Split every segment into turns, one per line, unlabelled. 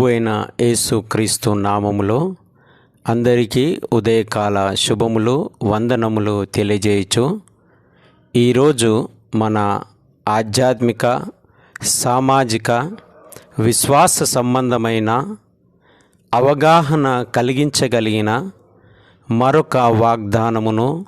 ప్రభు అయిన యేసు క్రీస్తు నామములో అందరికీ ఉదయకాల శుభములు వందనములు తెలియజేయచ్చు ఈరోజు మన ఆధ్యాత్మిక సామాజిక విశ్వాస సంబంధమైన అవగాహన కలిగించగలిగిన మరొక వాగ్దానమును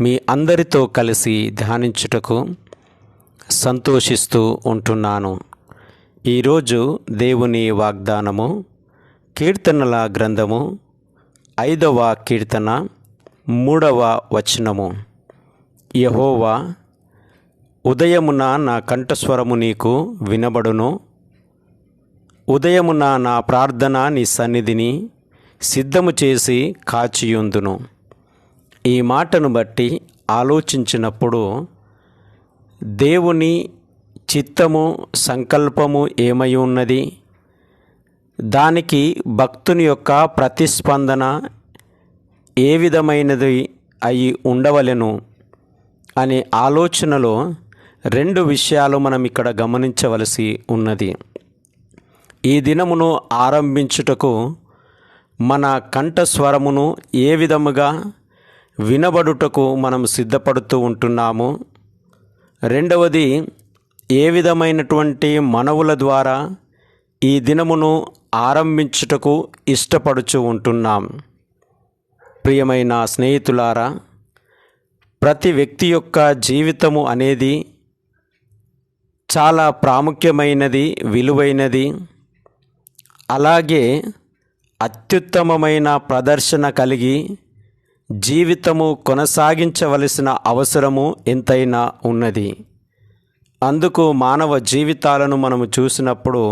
మీ అందరితో కలిసి ధ్యానించుటకు సంతోషిస్తూ ఉంటున్నాను. ఈరోజు దేవుని వాగ్దానము కీర్తనల గ్రంథము ఐదవ కీర్తన మూడవ వచనము. యహోవా ఉదయమున నా కంఠస్వరము నీకు వినబడును. ఉదయమున నా ప్రార్థన నీ సన్నిధిని సిద్ధము చేసి కాచియుందును. ఈ మాటను బట్టి ఆలోచించినప్పుడు దేవుని చిత్తము సంకల్పము ఏమై ఉన్నది? దానికి భక్తుని యొక్క ప్రతిస్పందన ఏ విధమైనది అయి ఉండవలెను అనే ఆలోచనలో రెండు విషయాలు మనం ఇక్కడ గమనించవలసి ఉన్నది. ఈ దినమును ఆరంభించుటకు మన కంఠస్వరమును ఏ విధముగా వినబడుటకు మనం సిద్ధపడుతూ ఉంటున్నాము? రెండవది ఏ విధమైనటువంటి మనవుల ద్వారా ఈ దినమును ఆరంభించుటకు ఇష్టపడుచు ఉంటున్నాం? ప్రియమైన స్నేహితులారా ప్రతి వ్యక్తి యొక్క జీవితము అనేది చాలా ప్రాముఖ్యమైనది విలువైనది. అలాగే అత్యుత్తమమైన ప్రదర్శన కలిగి జీవితము కొనసాగించవలసిన అవసరము ఎంతైనా ఉన్నది. అందుకు మానవ జీవితాలను మనము చూసినప్పుడు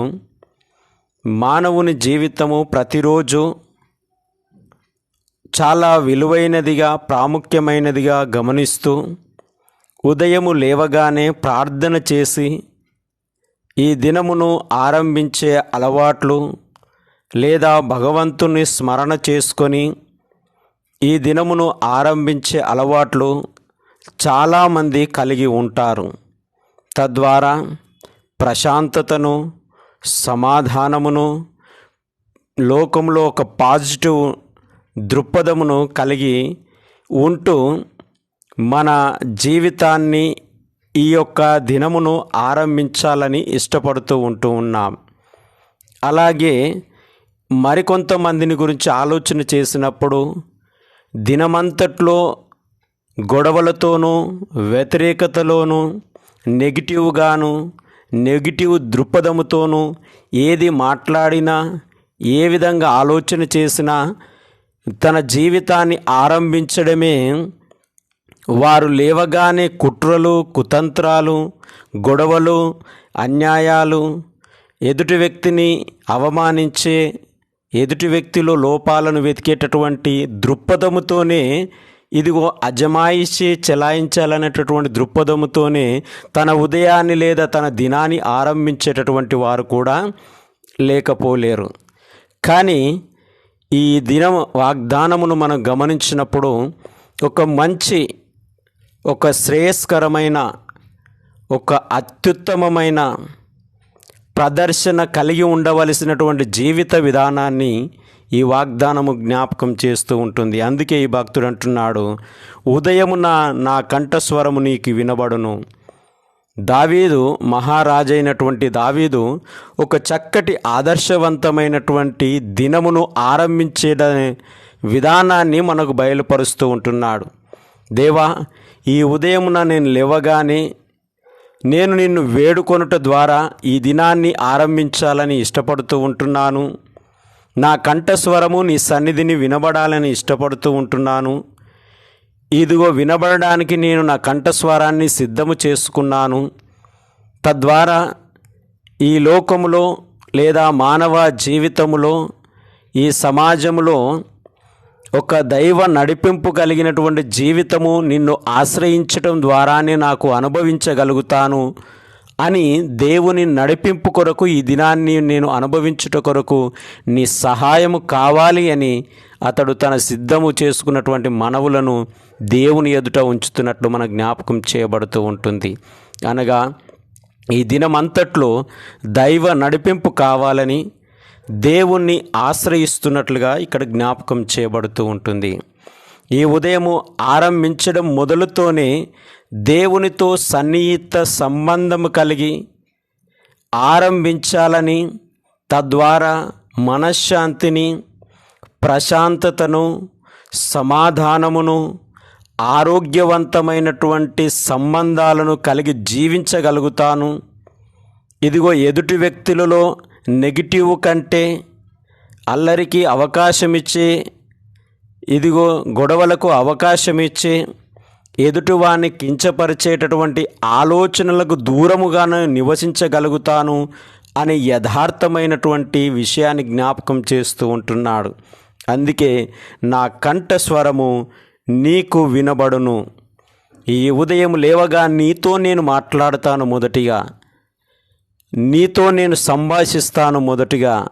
మానవుని జీవితము ప్రతిరోజు చాలా విలువైనదిగా ప్రాముఖ్యమైనదిగా గమనిస్తూ ఉదయము లేవగానే ప్రార్థన చేసి ఈ దినమును ఆరంభించే అలవాట్లు లేదా భగవంతుని స్మరణ చేసుకొని ఈ దినమును ఆరంభించే అలవాట్లు చాలామంది కలిగి ఉంటారు. తద్వారా ప్రశాంతతను సమాధానమును లోకంలో ఒక పాజిటివ్ దృక్పథమును కలిగి ఉంటూ మన జీవితాన్ని ఈ యొక్క దినమును ఆరంభించాలని ఇష్టపడుతూ ఉంటూ ఉన్నాం. అలాగే మరికొంతమందిని గురించి ఆలోచన చేసినప్పుడు దినమంతట్లో గొడవలతోనూ వ్యతిరేకతలోనూ నెగిటివ్గాను నెగిటివ్ దృక్పథముతోనూ ఏది మాట్లాడినా ఏ విధంగా ఆలోచన చేసినా తన జీవితాన్ని ఆరంభించడమే వారు లేవగానే కుట్రలు కుతంత్రాలు గొడవలు అన్యాయాలు ఎదుటి వ్యక్తిని అవమానించే ఎదుటి వ్యక్తిలో లోపాలను వెతికేటటువంటి దృక్పథముతోనే ఇదిగో అజమాయిషి చెలాయించాలనేటటువంటి దృక్పథముతోనే తన ఉదయాన్ని లేదా తన దినాన్ని ఆరంభించేటటువంటి వారు కూడా లేకపోలేరు. కానీ ఈ దినం వాగ్దానమును మనం గమనించినప్పుడు ఒక మంచి ఒక శ్రేయస్కరమైన ఒక అత్యుత్తమమైన ప్రదర్శన కలిగి ఉండవలసినటువంటి జీవిత విధానాన్ని ఈ వాగ్దానము జ్ఞాపకం చేస్తూ ఉంటుంది. అందుకే ఈ భక్తుడు అంటున్నాడు ఉదయమున నా కంఠస్వరము నీకు వినబడును. దావీదు మహారాజైనటువంటి దావీదు ఒక చక్కటి ఆదర్శవంతమైనటువంటి దినమును ఆరంభించే విధానాన్ని మనకు బయలుపరుస్తూ ఉంటున్నాడు. దేవా ఈ ఉదయమున నేను లేవగానే నేను నిన్ను వేడుకొనుట ద్వారా ఈ దినాన్ని ఆరంభించాలని ఇష్టపడుతూ ఉంటున్నాను. నా కంఠస్వరము నీ సన్నిధిని వినబడాలని ఇష్టపడుతూ ఉంటున్నాను. ఇదిగో వినబడడానికి నేను నా కంఠస్వరాన్ని సిద్ధము చేసుకున్నాను. తద్వారా ఈ లోకములో లేదా మానవ జీవితములో ఈ సమాజంలో ఒక దైవ నడిపింపు కలిగినటువంటి జీవితము నిన్ను ఆశ్రయించటం ద్వారానే నాకు అనుభవించగలుగుతాను. అని దేవుని నడిపింపు కొరకు ఈ దినాన్ని నేను అనుభవించుట కొరకు నీ సహాయము కావాలి అని అతడు తన సిద్ధము చేసుకున్నటువంటి మనవులను దేవుని ఎదుట ఉంచుతున్నట్లు మన జ్ఞాపకం చేయబడుతూ ఉంటుంది. అనగా ఈ దినమంతట్లో దైవ నడిపింపు కావాలని దేవుణ్ణి ఆశ్రయిస్తున్నట్లుగా ఇక్కడ జ్ఞాపకం చేయబడుతూ ఉంటుంది. ఈ ఉదయము ఆరంభించడం మొదలుతోనే దేవునితో సన్నిహిత సంబంధము కలిగి ఆరంభించాలని తద్వారా మనశ్శాంతిని ప్రశాంతతను సమాధానమును ఆరోగ్యవంతమైనటువంటి సంబంధాలను కలిగి జీవించగలుగుతాను. ఇదిగో ఎదుటి వ్యక్తులలో నెగిటివ్ కంటే అల్లరికి అవకాశం ఇచ్చే ఇదిగో గొడవలకు అవకాశం ఇచ్చే ఎదుటివాన్ని కించపరిచేటటువంటి ఆలోచనలకు దూరముగాను నివసించగలుగుతాను అనే యథార్థమైనటువంటి విషయాన్ని జ్ఞాపకం చేస్తూ ఉంటున్నాడు. అందుకే నా కంఠస్వరము నీకు వినబడును. ఈ ఉదయం లేవగా నీతో నేను మాట్లాడతాను మొదటిగా. నీతో నేను సంభాషిస్తాను మొదటిగా.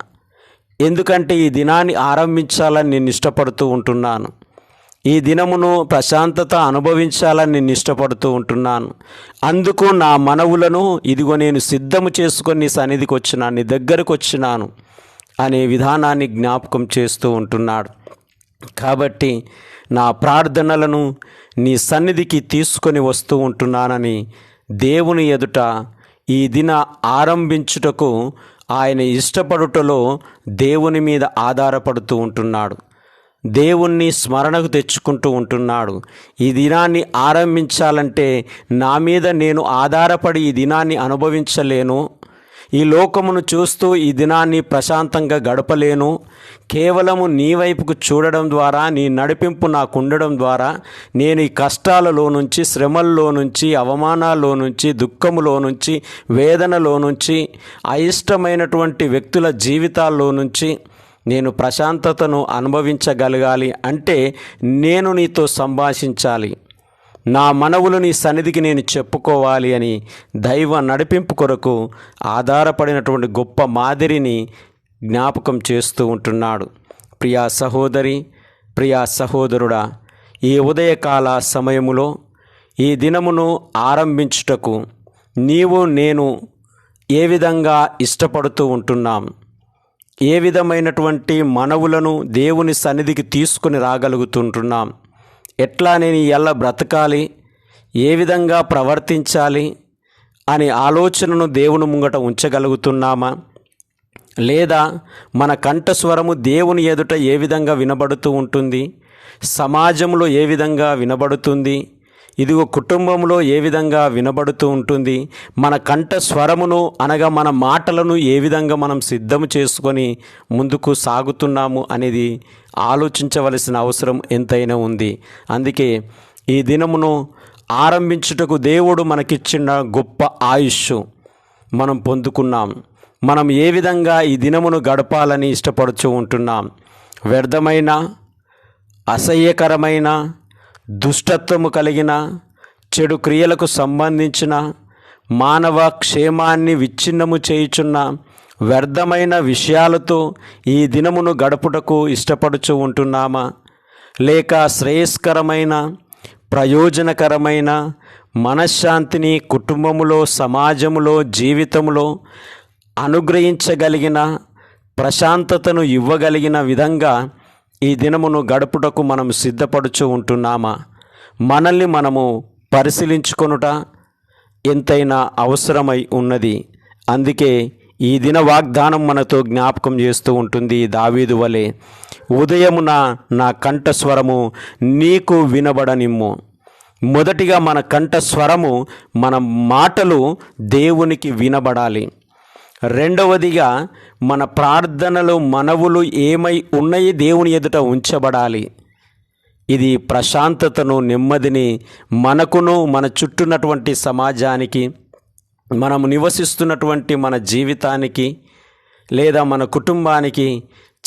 ఎందుకంటే ఈ దినాన్ని ఆరంభించాలని నేను ఇష్టపడుతూ ఉంటున్నాను. ఈ దినమును ప్రశాంతత అనుభవించాలని నేను ఇష్టపడుతూ ఉంటున్నాను. అందుకు నా మనవులను ఇదిగో నేను సిద్ధము చేసుకొని నీ సన్నిధికి వచ్చినాను నీ దగ్గరకు వచ్చినాను అనే విధానాన్ని జ్ఞాపకం చేస్తూ ఉంటున్నాడు. కాబట్టి నా ప్రార్థనలను నీ సన్నిధికి తీసుకొని వస్తూ ఉంటున్నానని దేవుని ఎదుట ఈ దిన ఆరంభించుటకు ఆయన ఇష్టపడుటలో దేవుని మీద ఆధారపడుతూ ఉంటున్నాడు. దేవుణ్ణి స్మరణకు తెచ్చుకుంటూ ఉంటున్నాడు. ఈ దినాన్ని ఆరంభించాలంటే నా మీద నేను ఆధారపడి ఈ దినాన్ని అనుభవించలేను ఈ లోకమును చూస్తూ ఈ దినాన్ని ప్రశాంతంగా గడపలేను. కేవలము నీ వైపుకు చూడడం ద్వారా నీ నడిపింపు నాకు ఉండడం ద్వారా నేను ఈ కష్టాలలో నుంచి శ్రమల్లో నుంచి అవమానాల్లో నుంచి దుఃఖములో నుంచి వేదనలో నుంచి అయిష్టమైనటువంటి వ్యక్తుల జీవితాల్లో నుంచి నేను ప్రశాంతతను అనుభవించగలగాలి అంటే నేను నీతో సంభాషించాలి. నా మనవులు నీ సన్నిధికి నేను చెప్పుకోవాలి అని దైవ నడిపింపు కొరకు ఆధారపడినటువంటి గొప్ప మాదిరిని జ్ఞాపకం చేస్తూ ఉంటున్నాడు. ప్రియా సహోదరి ప్రియా సహోదరుడా ఈ ఉదయకాల సమయములో ఈ దినమును ఆరంభించుటకు నీవు నేను ఏ విధంగా ఇష్టపడుతూ ఉంటున్నాం? ఏ విధమైనటువంటి మనవులను దేవుని సన్నిధికి తీసుకుని రాగలుగుతుంటున్నాం? ఎట్లా నేను ఎలా బ్రతకాలి? ఏ విధంగా ప్రవర్తించాలి? అనే ఆలోచనను దేవుని ముంగట ఉంచగలుగుతున్నామా? లేదా మన కంఠస్వరము దేవుని ఎదుట ఏ విధంగా వినబడుతూ ఉంటుంది? సమాజంలో ఏ విధంగా వినబడుతుంది? ఇదిగో కుటుంబంలో ఏ విధంగా వినబడుతూ ఉంటుంది మన కంఠ స్వరమును అనగా మన మాటలను ఏ విధంగా మనం సిద్ధం చేసుకొని ముందుకు సాగుతున్నాము అనేది ఆలోచించవలసిన అవసరం ఎంతైనా ఉంది. అందుకే ఈ దినమును ఆరంభించుటకు దేవుడు మనకిచ్చిన గొప్ప ఆయుష్ మనం పొందుకున్నాం. మనం ఏ విధంగా ఈ దినమును గడపాలని ఇష్టపడుతూ ఉంటున్నాం. వ్యర్థమైన అసహ్యకరమైన దుష్టత్వము కలిగిన చెడు క్రియలకు సంబంధించిన మానవ క్షేమాన్ని విచ్ఛిన్నము చేయుచున్న వ్యర్థమైన విషయాలతో ఈ దినమును గడుపుటకు ఇష్టపడుచు ఉంటున్నామా? లేక శ్రేయస్కరమైన ప్రయోజనకరమైన మనశ్శాంతిని కుటుంబములో సమాజములో జీవితంలో అనుగ్రహించగలిగిన ప్రశాంతతను ఇవ్వగలిగిన విధంగా ఈ దినమును గడుపుటకు మనం సిద్ధపడుచు ఉంటున్నామా? మనల్ని మనము పరిశీలించుకొనుట ఎంతైనా అవసరమై ఉన్నది. అందుకే ఈ దిన వాగ్దానం మనతో జ్ఞాపకం చేస్తూ ఉంటుంది దావీదు వలె. ఉదయమున నా కంఠస్వరము నీకు వినబడనిమ్ము. మొదటిగా మన కంఠస్వరము మన మాటలు దేవునికి వినబడాలి. రెండవదిగా మన ప్రార్థనలు మనవులు ఏమై ఉన్నాయి దేవుని ఎదుట ఉంచబడాలి. ఇది ప్రశాంతతను నెమ్మదిని మనకును మన చుట్టూన్నటువంటి సమాజానికి మనము నివసిస్తున్నటువంటి మన జీవితానికి లేదా మన కుటుంబానికి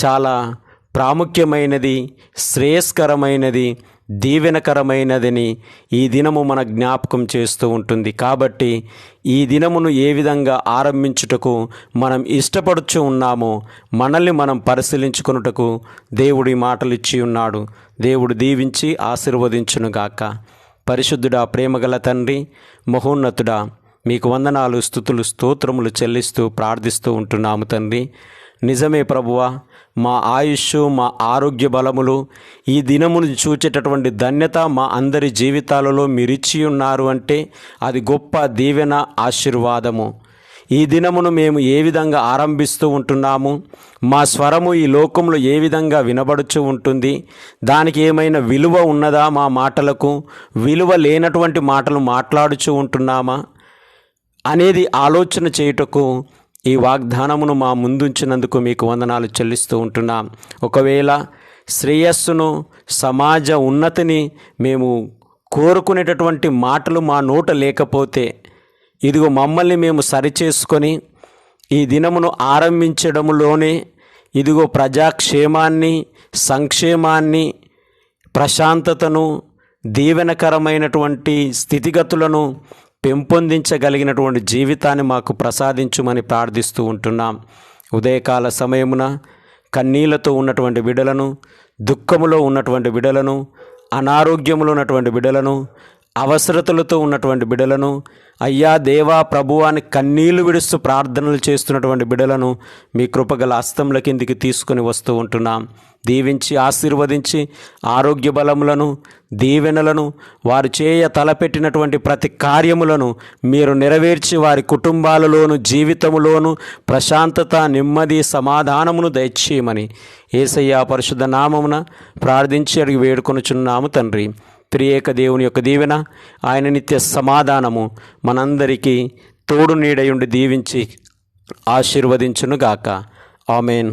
చాలా ప్రాముఖ్యమైనది శ్రేయస్కరమైనది దీవెనకరమైనదని ఈ దినము మన జ్ఞాపకం చేస్తూ ఉంటుంది. కాబట్టి ఈ దినమును ఏ విధంగా ఆరంభించుటకు మనం ఇష్టపడుచు ఉన్నామో మనల్ని మనం పరిశీలించుకొనుటకు దేవుడి మాటలు ఇచ్చి ఉన్నాడు. దేవుడు దీవించి ఆశీర్వదించునుగాక పరిశుద్ధుడా ప్రేమగల తండ్రి మహోన్నతుడా మీకు వందనాలు స్థుతులు స్తోత్రములు చెల్లిస్తూ ప్రార్థిస్తూ ఉంటున్నాము తండ్రి. నిజమే ప్రభువా మా ఆయుష్ మా ఆరోగ్య బలములు ఈ దినమును చూచేటటువంటి ధన్యత మా అందరి జీవితాలలో మీరిచ్చి ఉన్నారు అంటే అది గొప్ప దీవెన ఆశీర్వాదము. ఈ దినమును మేము ఏ విధంగా ఆరంభిస్తూ ఉంటున్నాము? మా స్వరము ఈ లోకంలో ఏ విధంగా వినబడుచు ఉంటుంది? దానికి ఏమైనా విలువ ఉన్నదా మా మాటలకు? విలువ లేనటువంటి మాటలు మాట్లాడుచు ఉంటున్నామా? అనేది ఆలోచన చేయుటకు ఈ వాగ్దానమును మా ముందుంచినందుకు మీకు వందనాలు చెల్లిస్తూ ఉంటున్నాం. ఒకవేళ శ్రేయస్సును సమాజ ఉన్నతిని మేము కోరుకునేటటువంటి మాటలు మా నోట లేకపోతే ఇదిగో మమ్మల్ని మేము సరిచేసుకొని ఈ దినమును ఆరంభించడంలోనే ఇదిగో ప్రజాక్షేమాన్ని సంక్షేమాన్ని ప్రశాంతతను దీవెనకరమైనటువంటి స్థితిగతులను పెంపొందించగలిగినటువంటి జీవితాన్ని మాకు ప్రసాదించుమని ప్రార్థిస్తూ ఉంటున్నాం. ఉదయకాల సమయమున కన్నీళ్ళతో ఉన్నటువంటి బిడలను దుఃఖములో ఉన్నటువంటి బిడలను అనారోగ్యములో ఉన్నటువంటి బిడలను అవసరతలతో ఉన్నటువంటి బిడలను అయ్యా దేవా ప్రభువాని కన్నీళ్ళు విడుస్తూ ప్రార్థనలు చేస్తున్నటువంటి బిడలను మీ కృపగల హస్తంల కిందికి తీసుకొని వస్తూ ఉంటున్నాం. దీవించి ఆశీర్వదించి ఆరోగ్య బలములను దీవెనలను వారు చేయ తలపెట్టినటువంటి ప్రతి కార్యములను మీరు నెరవేర్చి వారి కుటుంబాలలోను జీవితములోను ప్రశాంతత నెమ్మది సమాధానమును దయచేయమని ఏసయ్య పరిశుద్ధ నామమున ప్రార్థించి అడిగి వేడుకొనుచున్నాము తండ్రి. త్రియేక దేవుని యొక్క దీవెన ఆయన నిత్య సమాధానము మనందరికీ తోడు నీడయుండి దీవించి ఆశీర్వదించునుగాక. ఆమెన్.